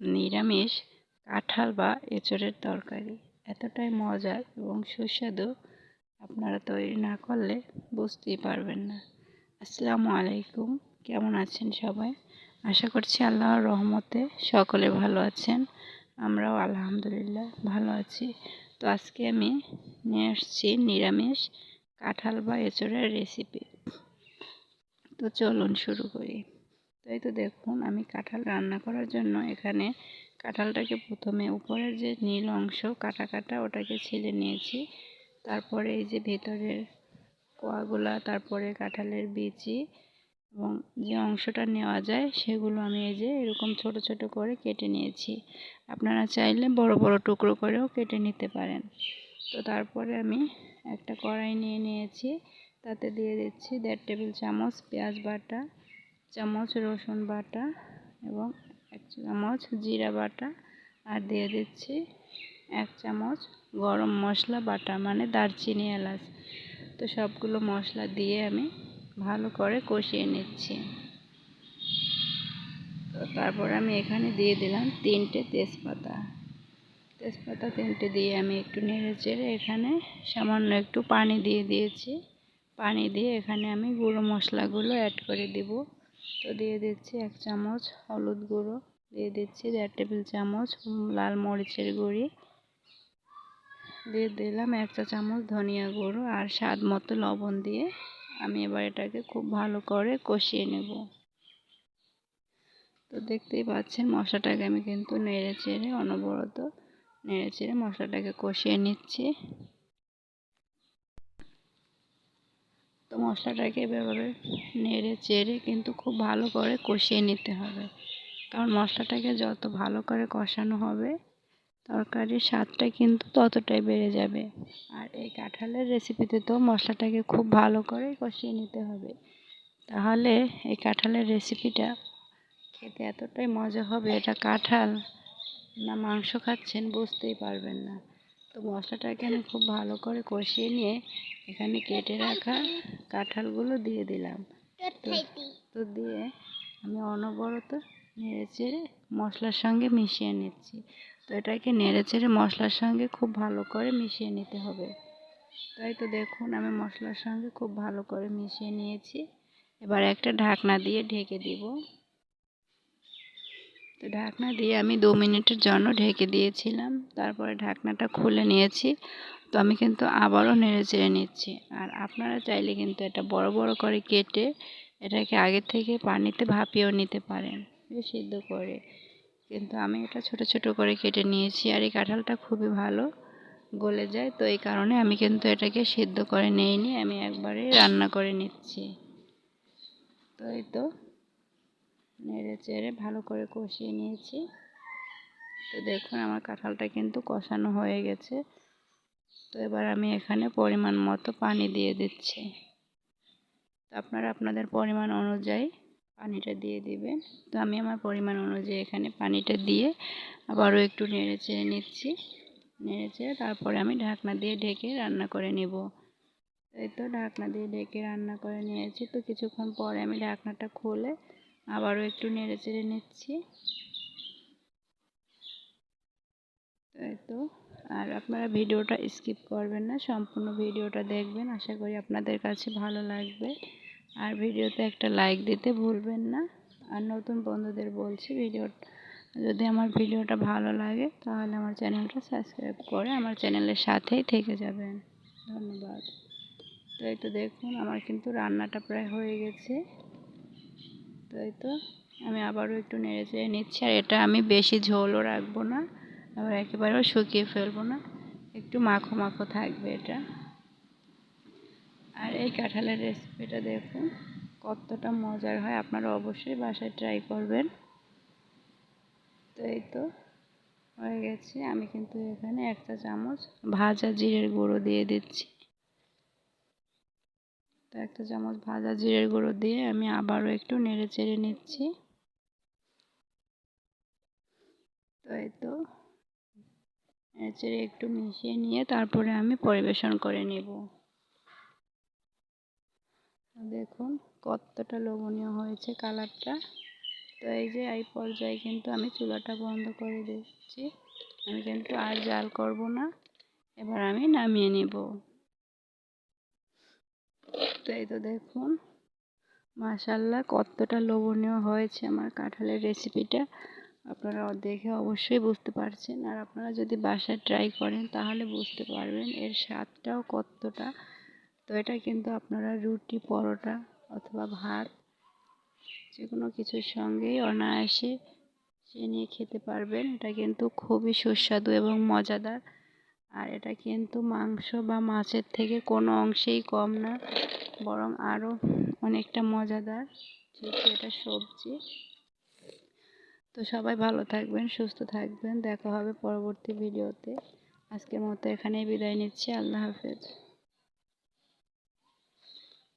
নিরামিষ, কাঁঠাল বা এঁচড়ের তরকারি। এতটাই মজার এবং সুস্বাদু আপনারা তৈরি না করলে বুঝতেই পারবেন না। আসসালামু আলাইকুম, কেমন আছেন সবাই? আশা করছি আল্লাহর রহমতে সকলে ভালো আছেন, আমরাও আলহামদুলিল্লাহ ভালো আছি। তো আজকে আমি নিয়ে আসছি নিরামিষ, কাঁঠাল বা এঁচড়ের রেসিপি তো চলুন শুরু করি। তাই তো দেখুন, আমি কাঁঠাল রান্না করার জন্য এখানে কাঁঠালটাকে প্রথমে উপরের যে নীল অংশ কাটা কাটা ওটাকে ছিলে নিয়েছি। তারপরে এই যে ভেতরের কোয়াগুলা, তারপরে কাঁঠালের বিচি এবং যে অংশটা নেওয়া যায় সেগুলো আমি এই যে এরকম ছোট ছোট করে কেটে নিয়েছি। আপনারা চাইলে বড় বড় টুকরো করেও কেটে নিতে পারেন। তো তারপরে আমি একটা কড়াই নিয়ে নিয়েছি, তাতে দিয়ে দিচ্ছি দেড় টেবিল চামচ পেঁয়াজ বাটা চামচ রসুন বাটা এবং এক চামচ জিরা বাটা আর দিয়ে দিচ্ছি এক চামচ গরম মশলা বাটা মানে দারচিনি এলাচ। তো সবগুলো মশলা দিয়ে আমি ভালো করে কষিয়ে নিচ্ছি। তো তারপর আমি এখানে দিয়ে দিলাম তিনটে তেজপাতা। তেজপাতা তিনটে দিয়ে আমি একটু নেড়ে চেড়ে এখানে সামান্য একটু পানি দিয়ে দিয়েছি। পানি দিয়ে এখানে আমি গুঁড়ো মশলাগুলো অ্যাড করে দিব। তো দিয়ে দিচ্ছি এক চামচ হলুদ গুঁড়ো, দিয়ে দিচ্ছি দেড় টেবিল চামচ লাল মরিচের গুঁড়ি, দিয়ে দিলাম এক চা চামচ ধনিয়া গুঁড়ো আর স্বাদ মতো লবণ দিয়ে আমি এবার এটাকে খুব ভালো করে কষিয়ে নেব। তো দেখতেই পাচ্ছেন মশলাটাকে আমি কিন্তু নেড়ে চেড়ে অনবরত নেড়ে চেড়ে মশলাটাকে কষিয়ে নিচ্ছি। তো মশলাটাকে এভাবে নেড়ে চেড়ে কিন্তু খুব ভালো করে কষিয়ে নিতে হবে। কারণ মশলাটাকে যত ভালো করে কষানো হবে, তরকারির স্বাদটা কিন্তু ততটাই বেড়ে যাবে। আর এই কাঁঠালের রেসিপিতে তো মশলাটাকে খুব ভালো করে কষিয়ে নিতে হবে। তাহলে এই কাঁঠালের রেসিপিটা খেতে এতটাই মজা হবে, এটা কাঁঠাল না মাংস খাচ্ছেন বুঝতেই পারবেন না। তো মশলাটাকে আমি খুব ভালো করে কষিয়ে নিয়ে এখানে কেটে রাখা কাঁঠালগুলো দিয়ে দিলাম। তো দিয়ে আমি অনবরত নেড়ে চেড়ে মশলার সঙ্গে মিশিয়ে নিচ্ছি। তো এটাকে নেড়ে চেড়ে মশলার সঙ্গে খুব ভালো করে মিশিয়ে নিতে হবে। তাই তো দেখুন আমি মশলার সঙ্গে খুব ভালো করে মিশিয়ে নিয়েছি। এবার একটা ঢাকনা দিয়ে ঢেকে দিব। তো ঢাকনা দিয়ে আমি দু মিনিটের জন্য ঢেকে দিয়েছিলাম। তারপরে ঢাকনাটা খুলে নিয়েছি। তো আমি কিন্তু আবারও নেড়ে চেড়ে নিচ্ছি। আর আপনারা চাইলে কিন্তু এটা বড় বড় করে কেটে এটাকে আগে থেকে পানিতে ভাপিয়েও নিতে পারেন। সিদ্ধ করে। কিন্তু আমি এটা ছোট ছোট করে কেটে নিয়েছি। আর এই কাঁঠালটা খুবই ভালো গলে যায়। তো এই কারণে আমি কিন্তু এটাকে সিদ্ধ করে নিইনি। আমি একবারে রান্না করে নিচ্ছি। তো এই তো নেড়ে চেড়ে ভালো করে কষিয়ে নিয়েছি। তো দেখুন আমার কাঁঠালটা কিন্তু কষানো হয়ে গেছে। তো এবার আমি এখানে পরিমাণ মতো পানি দিয়ে দিচ্ছি। তো আপনারা আপনাদের পরিমাণ অনুযায়ী পানিটা দিয়ে দিবেন। তো আমি আমার পরিমাণ অনুযায়ী এখানে পানিটা দিয়ে আবারও একটু নেড়ে চেড়ে নিচ্ছি। নেড়ে চেড়ে তারপরে আমি ঢাকনা দিয়ে ঢেকে রান্না করে নেব। এই তো ঢাকনা দিয়ে ঢেকে রান্না করে নিয়েছি। তো কিছুক্ষণ পরে আমি ঢাকনাটা খুলে আবারও একটু নেড়ে চেড়ে নিচ্ছি। তাই তো, আর আপনারা ভিডিওটা স্কিপ করবেন না, সম্পূর্ণ ভিডিওটা দেখবেন। আশা করি আপনাদের কাছে ভালো লাগবে। আর ভিডিওতে একটা লাইক দিতে ভুলবেন না। আর নতুন বন্ধুদের বলছি, ভিডিও, যদি আমার ভিডিওটা ভালো লাগে, তাহলে আমার চ্যানেলটা সাবস্ক্রাইব করে আমার চ্যানেলের সাথেই থেকে যাবেন। ধন্যবাদ। তো এই তো দেখুন, আমার কিন্তু রান্নাটা প্রায় হয়ে গেছে। তো এই তো? আমি আবারও একটু নেড়ে চেড়ে নিচ্ছি, আর এটা আমি বেশি ঝোলও রাখব না, আবার একেবারেও শুকিয়ে ফেলব না, একটু মাখো মাখো থাকবে এটা। আর এই কাঁঠালের রেসিপিটা দেখুন, কতটা মজার হয়, আপনারা অবশ্যই বাসায় ট্রাই করবেন। তো এই তো? হয়ে গেছে, আমি কিন্তু এখানে একটা চামচ ভাজা জিরের গুঁড়ো দিয়ে দিচ্ছি। তো একটা চামচ ভাজা জিরের গুঁড়ো দিয়ে আমি আবারও একটু নেড়ে চেড়ে নিচ্ছি। তো এই তো, নেড়ে চেড়ে একটু মিশিয়ে নিয়ে তারপরে আমি পরিবেশন করে নেব। দেখুন কতটা লোভনীয় হয়েছে কালারটা। তো এই যে এই পর্যায়ে কিন্তু আমি চুলাটা বন্ধ করে দিচ্ছি। আমি কিন্তু আর জাল করব না। এবার আমি নামিয়ে নিব। তো এই তো দেখুন মাশাল্লাহ কতটা লোভনীয় হয়েছে আমার কাঁঠালের রেসিপিটা আপনারা দেখে অবশ্যই বুঝতে পারছেন। আর আপনারা যদি বাসায় ট্রাই করেন, তাহলে বুঝতে পারবেন এর স্বাদটাও কতটা। তো এটা কিন্তু আপনারা রুটি, পরোটা অথবা ভাত যে কোনো কিছুর সঙ্গেই অনায়াসে সে নিয়ে খেতে পারবেন। এটা কিন্তু খুবই সুস্বাদু এবং মজাদার। আর এটা কিন্তু মাংস বা মাছের থেকে কোনো অংশেই কম না, বরং আরও অনেকটা মজাদার, যেহেতু এটা সবজি। তো সবাই ভালো থাকবেন, সুস্থ থাকবেন, দেখা হবে পরবর্তী ভিডিওতে। আজকের মতো এখানেই বিদায় নিচ্ছি, আল্লাহ হাফেজ।